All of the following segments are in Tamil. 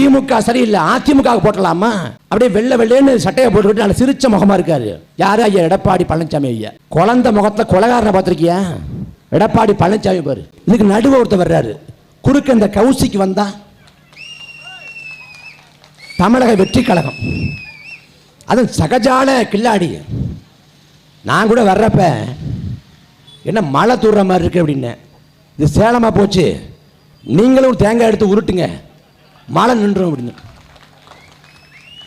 திமுக சரியில்லை அதிமுக போட்டலாமா? அப்படியே வெள்ளை வெள்ளைன்னு சட்டையை போட்டுக்கிட்டு நல்ல சிரிச்ச முகமா இருக்காரு. யாரு ஐயா? எடப்பாடி பழனிசாமி ஐயா. குழந்தை முகத்துல கொலகாரனை பார்த்திருக்கியா? எடப்பாடி பழனிசாமி பாரு. இதுக்கு நடுவு ஒருத்தர் வர்றாரு. குறுக்க இந்த கவுசிக்கு வந்தா தமிழக வெற்றி கழகம். அது சகஜால கில்லாடி. நான் கூட வர்றப்ப என்ன மழை தூர்ற மாதிரி இருக்கு அப்படின்னு. இது சேலமா போச்சு. நீங்களும் ஒரு தேங்காய் எடுத்து உருட்டுங்க. மழை நின்றோம் அப்படின்னு.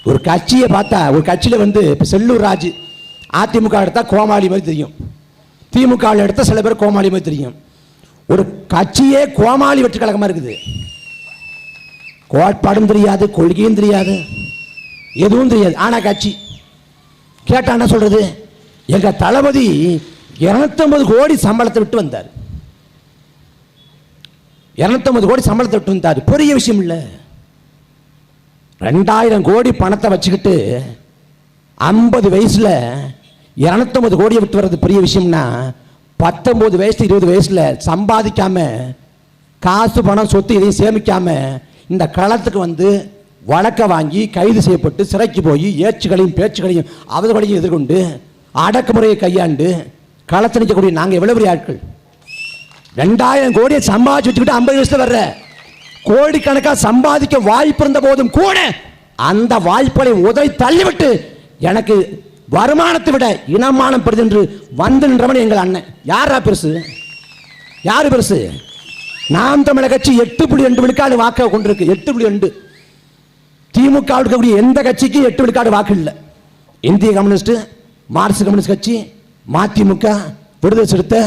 ஒரு கட்சியை பார்த்தா ஒரு கட்சியில் வந்து இப்போ செல்லூர் ராஜு அதிமுக எடுத்தால் கோமாளி மாதிரி தெரியும். திமுக எடுத்தால் சில பேர் கோமாளி மாதிரி தெரியும். ஒரு கட்சியே கோமாளி வெற்றி கழகமாக இருக்குது. கோட்பாடும் தெரியாது கொள்கையும் தெரியாது எதுவும் தெரியாது. ஆனா கட்சி கேட்டா என்ன சொல்றது? எங்க தளபதி 250 கோடி சம்பளத்தை விட்டு வந்தார். 250 கோடி சம்பளத்தை விட்டு வந்தார். பெரிய விஷயம் இல்லை. ரெண்டாயிரம் கோடி பணத்தை வச்சுக்கிட்டு ஐம்பது வயசில் 250 கோடியை விட்டு வர்றது பெரிய விஷயம்னா பத்தொம்பது வயசு இருபது வயசில் சம்பாதிக்காம காசு பணம் சொத்து இதையும் சேமிக்காம இந்த களத்துக்கு வந்து வழக்க வாங்கி கைது செய்யப்பட்டு சிறைக்கு போய் ஏச்சுகளையும் பேச்சுகளையும் அவதகளையும் எதிர்கொண்டு அடக்குமுறையை கையாண்டு களத்து நிற்கக்கூடிய நாங்கள் எவ்வளவு பெரிய ஆட்கள்? ரெண்டாயிரம் கோடியை சம்பாதிச்சு வச்சுக்கிட்டு ஐம்பது வயசில் வர்ற கோடிக்கணக்காக சம்பாதிக்க வாய்ப்பு இருந்த போதும் கூட அந்த வாய்ப்புகளை உதவி தள்ளிவிட்டு எனக்கு வருமானத்தை விட இனமானம் பெறுது என்று வந்து நின்றவன் எங்கள் அண்ணன். யாரா பெருசு? யாரு பெருசு? நாம் தமிழக கட்சி எட்டு புள்ளி ரெண்டு விழுக்காடு வாக்கை கொண்டிருக்கு. எட்டு புள்ளி ரெண்டு. திமுக இருக்கக்கூடிய எந்த கட்சிக்கும் எட்டு விழுக்காடு வாக்கு இல்லை. இந்திய கம்யூனிஸ்ட் மார்க்சிஸ்ட் கம்யூனிஸ்ட் கட்சி மதிமுக விடுதலை சிறுத்தை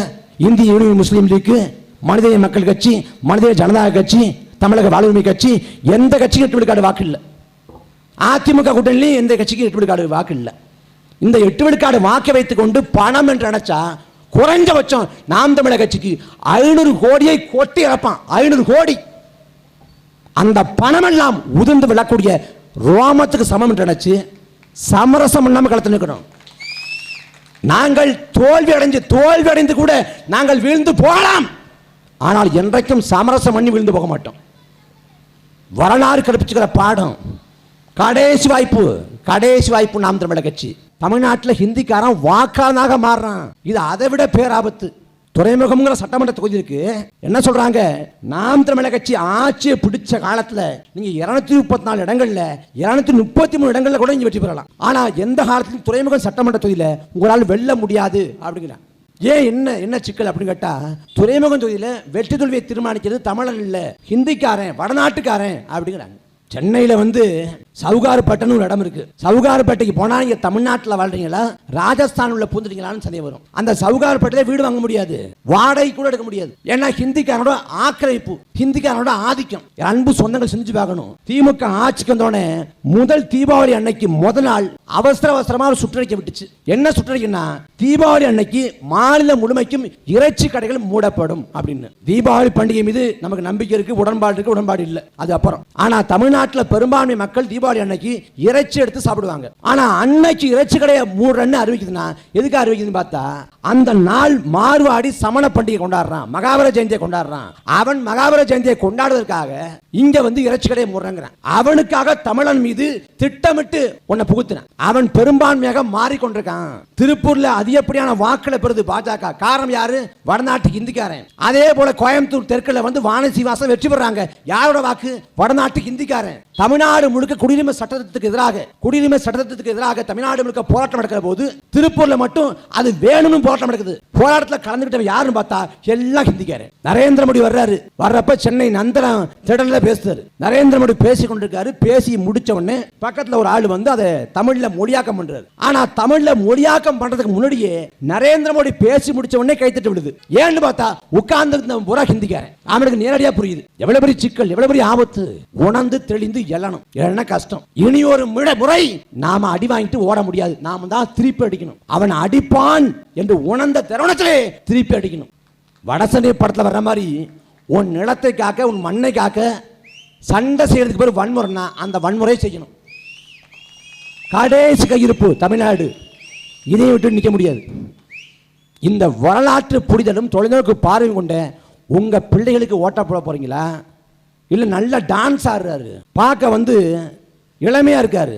இந்திய யூனியன் முஸ்லீம் லீக் மனிதநேய மக்கள் கட்சி மனிதநேய ஜனதா கட்சி தமிழக வாழ்வுரிமை கட்சி எந்த கட்சிக்கும் எட்டு விழுக்காடு வாக்கு இல்லை. அதிமுக கூட்டணிலையும் எந்த கட்சிக்கும் எட்டு விழுக்காடு வாக்கு இல்லை. இந்த எட்டு விழுக்காடு வாக்கை வைத்துக் கொண்டு பணம் என்று நினைச்சா குறைஞ்சபட்சம் நாம் தமிழக கட்சிக்கு ஐநூறு கோடியை கொட்டி இறப்பான் ஐநூறு கோடி. அந்த பணமெல்லாம் உதிர்ந்து விழக்கூடிய ரோமத்துக்கு சமம் என்று நினைச்சு சமரசம் இல்லாமல் களத்தில் நிற்கணும். நாங்கள் தோல்வி அடைஞ்சு தோல்வி அடைந்து கூட நாங்கள் வீழ்ந்து போகலாம். ஆனால் என்றைக்கும் சமரசம் பண்ணி வீழ்ந்து போக மாட்டோம். வரலாறு கற்பிச்சுக்கிற பாடம். கடைசி வாய்ப்பு கடைசி வாய்ப்பு நாம் தமிழக கட்சி. தமிழ்நாட்டில் ஹிந்திக்காரன் வாக்காளனாக மாறுறான். இது அதை விட பேராபத்து. துறைமுகம்ங்கிற சட்டமன்ற தொகுதி இருக்கு. என்ன சொல்றாங்க? நாம் தமிழக கட்சி ஆட்சியை பிடிச்ச காலத்துல நீங்க இருநூத்தி முப்பத்தி நாலு இடங்கள்ல இருநூத்தி முப்பத்தி மூணு இடங்கள்ல கூட நீங்க வெற்றி பெறலாம். ஆனா எந்த காலத்திலும் துறைமுகம் சட்டமன்ற தொகுதியில உங்களால் வெல்ல முடியாது அப்படிங்கிறான் ஏன் என்ன என்ன சிக்கல் அப்படின்னு கேட்டால் துறைமுகம் தொகுதியில் வெற்றி தோல்வியை தீர்மானிக்கிறது தமிழன் இல்லை ஹிந்திக்காரன் வடநாட்டுக்காரன் அப்படிங்கிறாங்க. சென்னையில் வந்து சவுகார்பேட்டைன்னு ஒரு இடம் இருக்கு. சவுகார்பேட்டைக்கு போனால் நீங்க தமிழ்நாட்டில் வாழ்றீங்களா? ராஜஸ்தான் உள்ள பூந்துட்டீங்களான்னு சந்தேகம் வரும். அந்த சவுகார்பேட்டையில வீடு வாங்க முடியாது. வாடகை கூட எடுக்க முடியாது. ஏன்னா ஹிந்திக்காரனோட ஆக்கிரமிப்பு ஹிந்திக்காரனோட ஆதிக்கம். அன்பு சொந்தங்கள் செஞ்சு பார்க்கணும். திமுக ஆட்சிக்கு வந்தோடனே முதல் தீபாவளி அன்னைக்கு முதல் நாள் அவசர அவசரமாக ஒரு சுற்றறிக்கை விட்டுச்சு. என்ன சுற்றறிக்கைன்னா தீபாவளி அன்னைக்கு மாநிலம் முழுமைக்கும் இறைச்சி கடைகள் மூடப்படும் அப்படின்னு. தீபாவளி பண்டிகை மீது நமக்கு நம்பிக்கை இருக்கு உடன்பாடு இருக்கு உடன்பாடு இல்லை. அது அப்புறம். ஆனால் தமிழ்நாடு தமிழ்நாட்டில் பெரும்பான்மை மக்கள் தீபாவளி அன்னைக்கு இறைச்சி எடுத்து சாப்பிடுவாங்க. ஆனா அன்னைக்கு இறைச்சி கடையை மூடுறன்னு அறிவிக்குதுன்னா எதுக்கு அறிவிக்குதுன்னு பார்த்தா அந்த நாள் மார்வாடி சமண பண்டிகை கொண்டாடுறான் மகாபர ஜெயந்தியை கொண்டாடுறான். அவன் மகாபர ஜெயந்தியை கொண்டாடுவதற்காக இங்க வந்து இறைச்சி கடையை மூடுறாங்கிறான் அவனுக்காக தமிழன் மீது திட்டமிட்டு உன்னை புகுத்தினான். அவன் பெரும்பான்மையாக மாறிக்கொண்டிருக்கான். திருப்பூர்ல அதிகப்படியான வாக்களை பெறுது பாஜக. காரணம் யாரு? வடநாட்டு ஹிந்திக்காரன் அதே போல கோயம்புத்தூர் தெற்குல வந்து வானசி வாசம் வெற்றி பெறாங்க. யாரோட வாக்கு? வடநாட்டு ஹிந்திக்காரன் தமிழ்நாடு முழுக்க குடியுரிமை சட்டத்திற்கு எதிராக குடியுரிமை சட்டத்திற்கு எதிராக தமிழ்நாடு முழுக்க போராட்டம் நடக்கிற போது திருப்பூர்ல மட்டும் அது வேணும்னு போராட்டம் நடக்குது. போராட்டத்தில் கலந்துகிட்டவன் யாருன்னு பார்த்தா எல்லாம் ஹிந்திக்காரு. நரேந்திர மோடி வர்றாரு. வர்றப்ப சென்னை நந்தனம் திடல்ல பேசுறாரு. நரேந்திர மோடி பேசி கொண்டிருக்காரு. பேசி முடிச்ச உடனே பக்கத்துல ஒரு ஆள் வந்து அதை தமிழ்ல மொழியாக்கம் பண்றாரு. ஆனா தமிழ்ல மொழியாக்கம் பண்றதுக்கு முன்னாடியே நரேந்திர மோடி பேசி முடிச்ச உடனே கைத்தட்டு விடுது. ஏன்னு பார்த்தா உட்கார்ந்து பூரா ஹிந்திக்காரன். அவனுக்கு நேரடியா புரியுது. எவ்வளவு பெரிய சிக்கல் எவ்வளவு பெரிய ஆபத்து? உணர்ந்து தெளிந்து எழணும். எழனா கஷ்டம். இனி ஒரு முறை நாம அடி வாங்கிட்டு ஓட முடியாது. நாம தான் திருப்பி அடிக்கணும். அவன் அடிப்பான் என்று உணர்ந்த தருணத்திலே திருப்பி அடிக்கணும். வடசண்டை படத்துல வர்ற மாதிரி உன் நிலத்தை காக்க உன் மண்ணை காக்க சண்டை செய்யறதுக்கு பேர் வன்முறைனா அந்த வன்முறை செய்யணும். கடைசி கையிருப்பு தமிழ்நாடு. இதை விட்டு நிற்க முடியாது. இந்த வரலாற்று புரிதலும் தொலைநோக்கு பார்வை கொண்ட உங்க பிள்ளைகளுக்கு ஓட்ட போட போறீங்களா? இல்லை நல்ல டான்ஸ் ஆடுறாரு. பார்க்க வந்து இளமையாக இருக்காரு.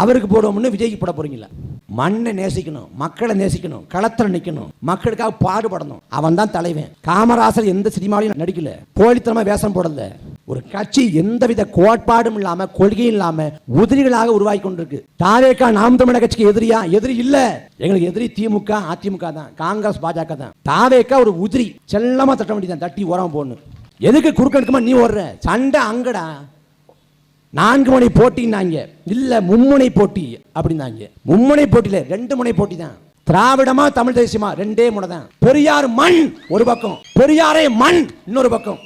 அவருக்கு போடுவோம்னு விஜய்க்கு போட போகிறீங்கள மண்ணை நேசிக்கணும் மக்களை நேசிக்கணும் களத்தில் நிற்கணும் மக்களுக்காக பாடுபடணும். அவன் தான் தலைவன். காமராசர் எந்த சினிமாலையும் நடிக்கல. போலித்தனமாக வேஷம் போடல. ஒரு கட்சி எந்தவித கோட்பாடும் இல்லாம கொள்கையும் இல்லாம உதிரிகளாக உருவாகி கொண்டிருக்கு. தாவேக்கா நாம் தமிழக கட்சிக்கு எதிரியா? எதிரி இல்ல. எங்களுக்கு எதிரி திமுக அதிமுக தான். காங்கிரஸ் பாஜக தான். தாவேக்கா ஒரு உதிரி. செல்லமா தட்ட வேண்டியதான் தட்டி உரம் போடணும். எதுக்கு குறுக்கெடுக்குமா நீ ஓடுற? சண்டை அங்கடா. நான்கு முனை போட்டின்னாங்க. இல்ல மும்முனை போட்டி அப்படின்னாங்க. மும்முனை போட்டியில ரெண்டு முனை போட்டி தான். திராவிடமா தமிழ் தேசியமா ரெண்டே முனை தான். பெரியார் மண் ஒரு பக்கம். பெரியாரே மண் இன்னொரு பக்கம்.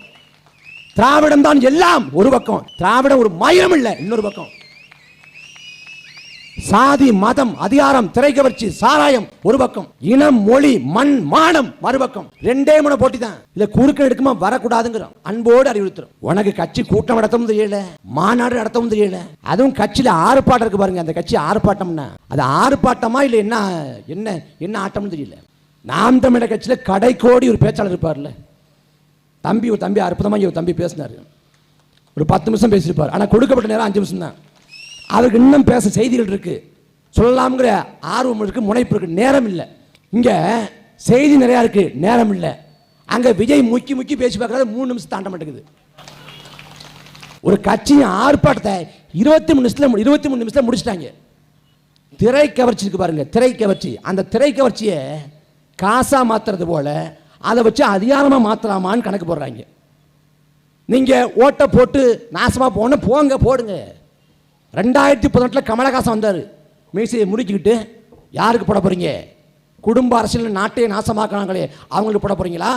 திராவிடம் தான் எல்லாம் ஒரு பக்கம். திராவிடம் ஒரு மயம் இல்லை இன்னொரு பக்கம். சாதி மதம் அதிகாரம் திரைக்கவர்ச்சி சாராயம் ஒரு பக்கம். இனம் மொழி மண் மானம் மறுபக்கம். ரெண்டே மூணு போட்டி தான். இல்ல குறுக்க எடுக்குமா வரக்கூடாதுங்கிறோம். அன்போடு அறிவுறுத்துறோம். உனக்கு கட்சி கூட்டம் நடத்தவும் தெரியல மாநாடு நடத்தவும் தெரியல. அதுவும் கட்சியில ஆர்ப்பாட்டம் இருக்கு பாருங்க அந்த கட்சி ஆர்ப்பாட்டம்னா. அது ஆர்ப்பாட்டமா இல்ல என்ன என்ன என்ன ஆட்டம்னு தெரியல. நாம் தமிழர் கட்சியில கடைக்கோடி ஒரு பேச்சாளர் இருப்பார்ல. தம்பி ஒரு தம்பி அற்புதமா ஒரு தம்பி பேசினாரு. ஒரு பத்து நிமிஷம் பேசியிருப்பார். ஆனா கொடுக்கப்பட்ட நேரம் அஞ்சு நிமிஷம் தான் அவருக்கு இன்னும் பேச செய்திகள் இருக்குது சொல்லலாம்ங்கிற ஆர்வம் இருக்குது முனைப்பு இருக்குது நேரம் இல்லை. இங்கே செய்தி நிறையா இருக்குது நேரம் இல்லை. அங்கே விஜய் முக்கி முக்கி பேசி பார்க்கறது மூணு நிமிஷம் தாண்ட மாட்டேங்குது. ஒரு கட்சியின் ஆர்ப்பாட்டத்தை இருபத்தி மூணு நிமிஷத்தில் இருபத்தி மூணு நிமிஷத்தில் முடிச்சிட்டாங்க. திரை கவர்ச்சி இருக்கு பாருங்க திரை கவர்ச்சி. அந்த திரை கவர்ச்சியை காசாக மாற்றுறது போல் அதை வச்சு அதிகாரமாக மாற்றலாமான்னு கணக்கு போடுறாங்க. நீங்கள் ஓட்டை போட்டு நாசமாக போன போங்க போடுங்க. ரெண்டாயிரத்தி பதினெட்டில் கமலஹாசன் வந்தார். மீசையை முறுக்கிக்கிட்டு யாருக்கு போட போகிறீங்க குடும்ப அரசியல் நாட்டையே நாசமாக்குறாங்களே அவங்களுக்கு போட போகிறீங்களா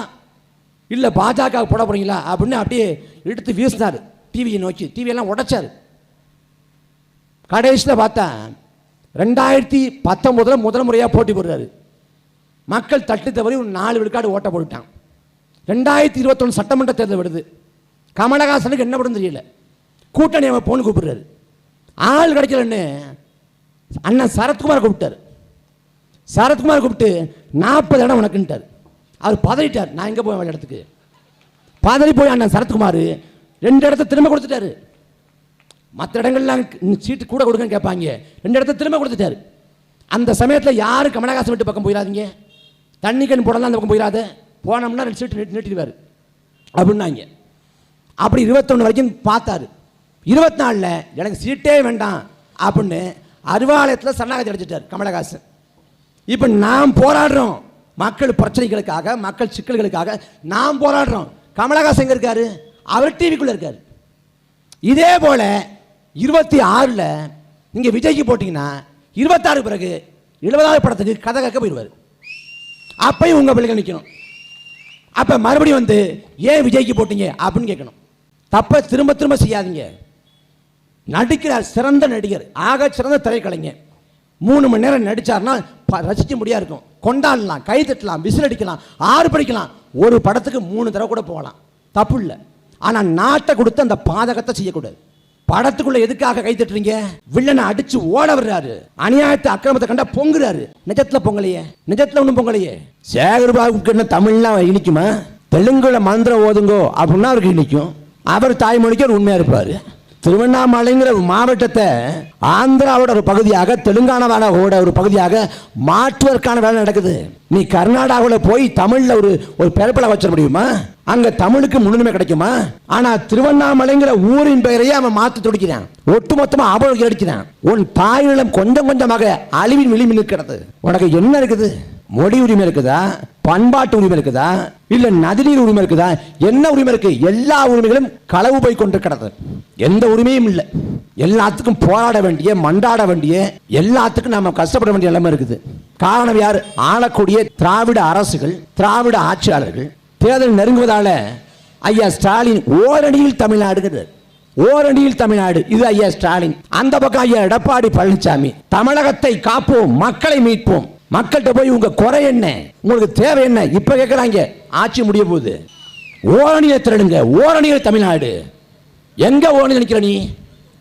இல்லை பாஜக போட போகிறீங்களா அப்படின்னு அப்படியே எடுத்து வீசினார். டிவியை நோக்கி டிவியெல்லாம் உடைச்சார். கடைசியில் பார்த்தா ரெண்டாயிரத்தி பத்தொம்போதில் முதல் முறையாக போட்டி போடுறாரு. மக்கள் தட்டு தவறி ஒரு நாலு விழுக்காடு ஓட்ட போட்டுட்டான். ரெண்டாயிரத்தி இருபத்தொன்று சட்டமன்ற தேர்தல் வருது. கமலஹாசனுக்கு என்ன படம் தெரியல. கூட்டணி அவன் போன்னு கூப்பிடுறாரு. ஆள் கிடைக்கலன்னு அண்ணன் சரத்குமார் கூப்பிட்டாரு. சரத்குமார் கூப்பிட்டு நாற்பது இடம் உனக்குன்ட்டார் அவர் பதறிட்டார். நான் எங்கே போவேன் இடத்துக்கு? பதறி போய் அண்ணன் சரத்குமார் ரெண்டு இடத்த திரும்ப கொடுத்துட்டாரு. மற்ற இடங்கள்லாம் சீட்டு கூட கொடுங்கன்னு கேட்பாங்க ரெண்டு இடத்த திரும்ப கொடுத்துட்டாரு. அந்த சமயத்தில் யாரும் கமலஹாசன் வீட்டு பக்கம் போயிடாதீங்க தண்ணி கண் போடலாம் அந்த பக்கம் போயிடாத போனோம்னா ரெண்டு சீட்டு நீட்டிடுவார். அப்படின்னாங்க. அப்படி இருபத்தொன்று வரைக்கும் பார்த்தாரு. இருபத்தி நாலில் எனக்கு சீட்டே வேண்டாம் அப்படின்னு அறிவாலயத்தில் சரணாகதி அடைச்சிட்டார் கமலஹாசன். இப்போ நாம் போராடுறோம் மக்கள் பிரச்சனைகளுக்காக மக்கள் சிக்கல்களுக்காக நாம் போராடுறோம். கமலஹாசன் எங்கே இருக்காரு? அவர் டிவிக்குள்ளே இருக்கார். இதே போல் இருபத்தி ஆறில் நீங்கள் விஜய்க்கு போட்டிங்கன்னா இருபத்தாறு பிறகு எழுபதாவது படத்துக்கு கதை கேட்க போயிடுவார். அப்பையும் உங்கள் பிள்ளைகள் நிற்கணும் அப்போ மறுபடியும் வந்து ஏன் விஜய்க்கு போட்டீங்க? அப்படின்னு கேட்கணும். தப்பை திரும்ப திரும்ப செய்யாதீங்க. நடிக்கிறார் சிறந்த நடிகர். ஆக சிறந்த திரைக்கலைஞர். மூணு மணி நேரம் நடிச்சாருன்னா ப- ரசிக்க முடியா இருக்கும். கொண்டாடலாம் கை தட்டலாம் விசில் அடிக்கலாம் ஆறு படிக்கலாம். ஒரு படத்துக்கு மூணு தடவை கூட போகலாம். தப்பு இல்லை. ஆனால் நாட்டை கொடுத்து அந்த பாதகத்தை செய்யக்கூடாது. படத்துக்குள்ள எதுக்காக கை தட்டுறீங்க? வில்லனை அடிச்சு ஓட வர்றாரு அநியாயத்தை அக்கிரமத்தை கண்டா பொங்குறாரு. நிஜத்துல பொங்கலையே? நிஜத்துல ஒண்ணும் பொங்கலையே? சேகர்பாபுக்கு என்ன தமிழ்லாம் இனிக்குமா தெலுங்குல மந்திரம் ஓதுங்கோ அப்படின்னா அவருக்கு இனிக்கும் அவர் தாய்மொழிக்கு அவர் உண்மையா இருப்பாரு. திருவண்ணாமலைங்கிற மாவட்டத்தை ஆந்திராவோட ஒரு பகுதியாக தெலுங்கானாவோட ஒரு பகுதியாக மாற்றுவதற்கான வேலை நடக்குது. நீ கர்நாடகாவில் போய் தமிழில் ஒரு ஒரு பிறப்பில வச்சிட முடியுமா? அங்கே தமிழுக்கு முன்னுரிமை கிடைக்குமா? ஆனால் திருவண்ணாமலைங்கிற ஊரின் பெயரையே அவன் மாற்றி துடிக்கிறான். ஒட்டுமொத்தமா அவளுக்கு அடிக்கிறான். உன் தாயினம் கொஞ்சம் கொஞ்சமாக அழிவின் விளிம்பில் இருக்கிறது உனக்கு என்ன இருக்குது? மொழி உரிமை இருக்குதா? பண்பாட்டு உரிமை இருக்குதா? இல்ல நதிநீர் உரிமை இருக்குதா? என்ன உரிமை இருக்கு? எல்லா உரிமைகளும் களவு போய் கொண்டிருக்கிறது எந்த உரிமையும் இல்லை. எல்லாத்துக்கும் போராட வேண்டிய மண்டாட வேண்டிய எல்லாத்துக்கும் நம்ம கஷ்டப்பட வேண்டிய நிலைமை இருக்குது. காரணம் யார்? ஆளக்கூடிய திராவிட அரசுகள் திராவிட ஆட்சியாளர்கள். தேர்தல் நெருங்குவதால ஐயா ஸ்டாலின் ஓரணியில் தமிழ்நாடுங்கிறது ஓரணியில் தமிழ்நாடு. இது ஐயா ஸ்டாலின். அந்த பக்கம் ஐயா எடப்பாடி பழனிசாமி தமிழகத்தை காப்போம் மக்களை மீட்போம். மக்கள்கிட்ட போய் உங்க குறை என்ன? உங்களுக்கு தேவை என்ன? இப்ப கேட்கிறாங்க ஆட்சி முடிய போகுது. ஓரணியை திரடுங்க ஓரணியில் தமிழ்நாடு. எங்க ஓரணி நினைக்கிற நீ?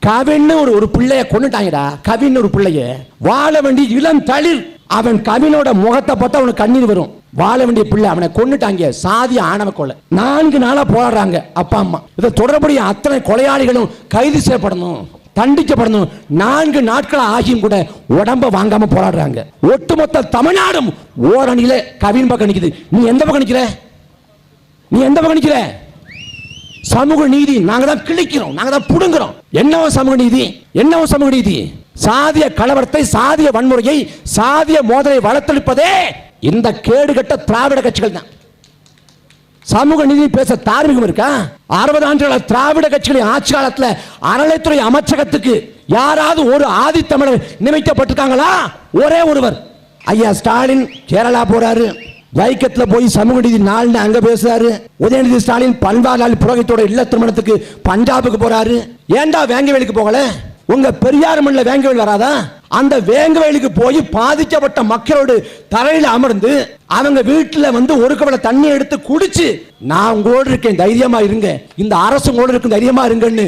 கவின்னு ஒரு ஒரு பிள்ளைய கொண்டுட்டாங்கடா கவின்னு ஒரு பிள்ளைய. வாழ வேண்டிய இளம் தளிர். அவன் கவினோட முகத்தை பார்த்தா அவனுக்கு கண்ணீர் வரும். வாழ வேண்டிய பிள்ளை அவனை கொன்னுட்டாங்க. சாதி ஆணவ கொலை. நான்கு நாளா போராடுறாங்க அப்பா அம்மா. இதை தொடர்புடைய அத்தனை கொலையாளிகளும் கைது செய்யப்படணும். தண்டிக்கப்படணும். நான்கு நாட்கள் ஆகியும் கூட உடம்ப வாங்காம போராடுறாங்க. ஒட்டுமொத்த தமிழ்நாடும் ஓரணியில கவின் பக்கம் நிக்குது. நீ எந்த பக்கம் நிக்கிற? நீ எந்த பக்கம் நிக்கிற? சமூக நீதி நாங்க தான் கிழிக்கிறோம். நாங்க தான் புடுங்குறோம். என்னவோ சமூக நீதி? என்னவோ சமூக நீதி? சாதிய கலவரத்தை சாதிய வன்முறையை சாதிய மோதலை வளர்த்தளிப்பதே இந்த கேடுகட்ட திராவிட கட்சிகள் தான். சமூக நீதி பேச தார்மீகம் இருக்கா? அறுபது ஆண்டுகள திராவிட கட்சிகளின் ஆட்சி காலத்தில் அறநிலைத்துறை அமைச்சகத்துக்கு யாராவது ஒரு ஆதித்தமிழர் நியமிக்கப்பட்டிருக்காங்களா? ஒரே ஒருவர். ஐயா ஸ்டாலின் கேரளா போறாரு. வைக்கத்தில் போய் சமூக நீதி நாள்னு அங்கே பேசுறாரு. உதயநிதி ஸ்டாலின் பன்வாரிலால் புரோகித்தோட இல்ல திருமணத்துக்கு பஞ்சாபுக்கு போறாரு. ஏன்டா வேங்கவேலுக்கு போகல? உங்க பெரியார் மண்ணில் வேங்கவேல் வராதா? அந்த வேங்கவேலுக்கு போய் பாதிக்கப்பட்ட மக்களோடு தரையில் அமர்ந்து அவங்க வீட்டில் வந்து ஒரு கவலை தண்ணி எடுத்து குடிச்சு நான் உங்களோடு இருக்கேன் தைரியமா இருங்க. இந்த அரசு உங்களோடு இருக்கும் தைரியமா இருங்கன்னு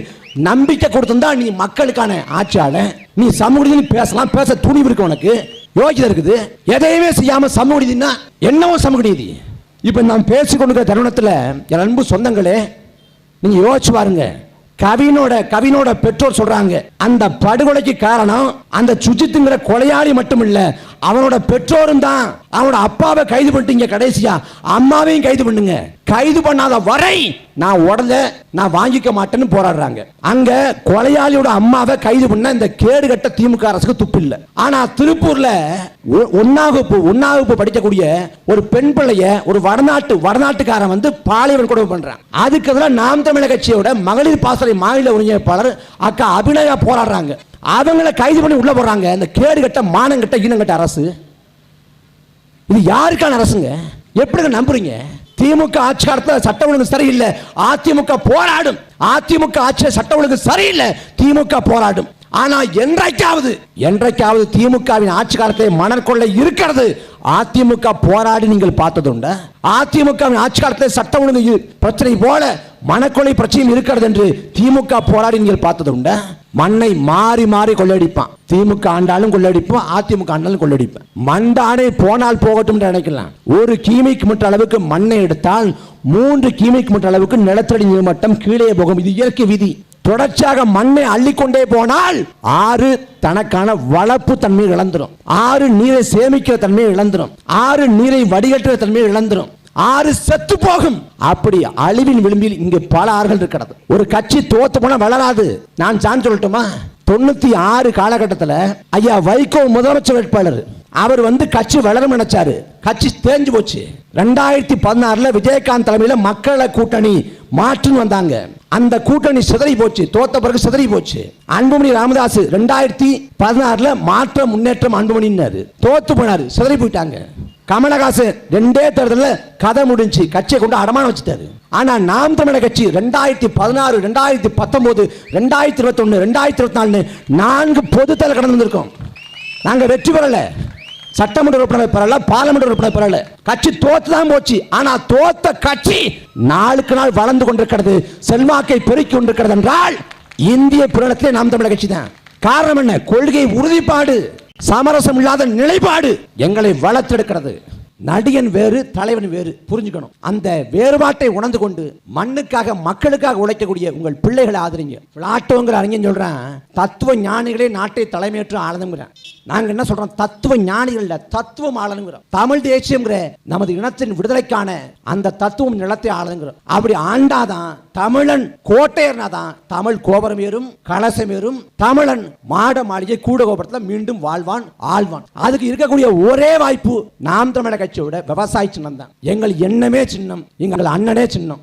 நம்பிக்கை கொடுத்திருந்தா நீ மக்களுக்கான ஆட்சியாளன் நீ சமூக பேசலாம் பேச துணிவு இருக்கு உனக்கு. யோகிதம் இருக்குது. எதையுமே செய்யாம சமூக நீதினா என்னவோ சமூக நீதி இப்போ நான் பேசிக்கொண்டிருக்கிற தருணத்தில் என் அன்பு சொந்தங்களே நீங்கள் யோசிச்சு பாருங்கள் கவினோட கவினோட பெற்றோர் சொல்றாங்க. அந்த படுகொலைக்கு காரணம் அந்த சுஜித்துங்கிற கொலையாளி மட்டும் இல்ல அவனோட பெற்றோரும் தான். அவனோட அப்பாவை கைது பண்ணிட்டீங்க கடைசியா. அம்மாவையும் கைது பண்ணுங்க. கைது பண்ணாத வரை நான் உடல நான் வாங்கிக்க மாட்டேன்னு போராடுறாங்க. அங்க கொலையாளியோட அம்மாவை கைது பண்ண இந்த கேடு கட்ட திமுக அரசுக்கு துப்பு இல்ல. ஆனா திருப்பூர்ல ஒ- ஒண்ணாம் படிக்கக்கூடிய ஒரு பெண் பிள்ளைய ஒரு வடநாட்டு வடநாட்டுக்காரன் வந்து பாலியல் கொடுமை பண்றான். அதுக்கு எதிராக நாம் தமிழக கட்சியோட மகளிர் பாசறை மாநில ஒருங்கிணைப்பாளர் அக்கா அபிநயா போராடுறாங்க. அவங்கள கைது பண்ணி உள்ள போடுறாங்க. இந்த கேடு கட்ட மானங்கட்ட ஈனங்கட்ட அரசு. இது யாருக்கான அரசுங்க? எப்படிங்க நம்புறீங்க? திமுக ஆட்சி அடுத்த சட்ட ஒழுங்கு சரியில்லை. அதிமுக போராடும். அதிமுக ஆட்சி சட்ட ஒழுங்கு சரியில்லை. திமுக போராடும். ஆனா என்றைக்காவது என்றைக்காவது திமுகவின் ஆட்சி காலத்தில் மணற்கொள்ளை இருக்கிறது. அதிமுக போராடி நீங்கள் பார்த்ததுண்டா? அதிமுகவின் ஆட்சி காலத்தில் சட்டம் ஒழுங்கு பிரச்சனை போல மணக்கொலை பிரச்சனையும் இருக்கிறது என்று திமுக போராடி நீங்கள் பார்த்ததுண்டா? மண்ணை மாறி மாறி கொள்ளடிப்பான் திமுக ஆண்டாலும் கொள்ளடிப்பான் அதிமுக ஆண்டாலும் கொள்ளடிப்பான் மண்டானே போனால் போகட்டும் என்று நினைக்கலாம். ஒரு கிமிக்கு மீட்டர் அளவுக்கு மண்ணை எடுத்தால் மூன்று கிமிக்கு மீட்டர் அளவுக்கு நிலத்தடி நீர்மட்டம் கீழே போகும். இது இயற்கை விதி. தொடர்ச்சியாக மண்ணை அள்ளிக்கொண்டே போனால் ஆறு தனக்கான வளர்ப்பு தன்மை இழந்துரும். ஆறு நீரை சேமிக்கிற தன்மை இழந்துரும். ஆறு நீரை வடிகட்டுற தன்மை இழந்துரும். ஆறு செத்து போகும். அப்படி அழிவின் விளிம்பில் இங்கு பல ஆறுகள் இருக்கிறது. ஒரு கட்சி தோத்து போனா வளராது. நான் சான் சொல்லட்டுமா? தொண்ணூத்தி ஆறு காலகட்டத்தில் ஐயா வைகோ முதலமைச்சர் வேட்பாளர். அவர் வந்து கட்சி வளரும் நினைச்சாரு. கட்சி தேஞ்சு போச்சு. ரெண்டாயிரத்தி பதினாறுல விஜயகாந்த் தலைமையில மக்கள கூட்டணி மாற்றுன்னு வந்தாங்க. அந்த கூட்டணி சிதறி போச்சு. தோத்த பிறகு சிதறி போச்சு. அன்புமணி ராமதாஸ் ரெண்டாயிரத்தி பதினாறுல மாற்ற முன்னேற்றம் அன்புமணின்னாரு. தோத்து போனாரு. சிதறி போயிட்டாங்க. கமலஹாசன் ரெண்டே தேர்தலில் கதை முடிஞ்சு கட்சியை கொண்டு அடமானம் வச்சுட்டாரு. ஆனால் நாம் தமிழக கட்சி ரெண்டாயிரத்தி பதினாறு ரெண்டாயிரத்தி பத்தொம்போது ரெண்டாயிரத்தி இருபத்தொன்னு ரெண்டாயிரத்தி இருபத்தி நாலு நான்கு பொதுத்தலை கடந்து வந்திருக்கோம். நாங்கள் வெற்றி பெறலை. சட்டமன்ற உறுப்பினர் பெறல பாராளுமன்ற உறுப்பினர் பெறல கட்சி தோத்து தான் போச்சு. ஆனா தோத்த கட்சி நாளுக்கு நாள் வளர்ந்து கொண்டிருக்கிறது செல்வாக்கை பெருக்கி கொண்டிருக்கிறது என்றால் இந்திய புராணத்திலே நாம் தமிழக கட்சி தான். காரணம் என்ன? கொள்கை உறுதிப்பாடு சமரசம் இல்லாத நிலைப்பாடு எங்களை வளர்த்தெடுக்கிறது. நடிகன் வேறு தலைவன் வேறு. புரிஞ்சுக்கணும். அந்த வேறுபாட்டை உணர்ந்து கொண்டு மண்ணுக்காக மக்களுக்காக உழைக்கக்கூடிய உங்கள் பிள்ளைகளை ஆதரிங்க. பிளாட்டோங்கிற அறிஞன் சொல்றான் தத்துவ ஞானிகளே நாட்டை தலைமையேற்று ஆளுங்கிறேன் நாங்க என்ன சொல்றோம்? தத்துவ ஞானிகள் தத்துவம் ஆளுங்கிறோம் தமிழ் தேசியங்கிற நமது இனத்தின் விடுதலைக்கான அந்த தத்துவம் நிலத்தை ஆளுங்கிறோம் அப்படி ஆண்டாதான் தமிழன் கோட்டையர்னாதான் தமிழ் கோபுரம் ஏறும் கலசம் ஏறும். தமிழன் மாட மாளிகை கூட கோபுரத்தில் மீண்டும் வாழ்வான் ஆழ்வான் அதுக்கு இருக்கக்கூடிய ஒரே வாய்ப்பு நாம் தமிழக கட்சியோட விவசாய சின்னம் தான் எங்கள் எண்ணமே சின்னம் எங்கள் அண்ணனே சின்னம்.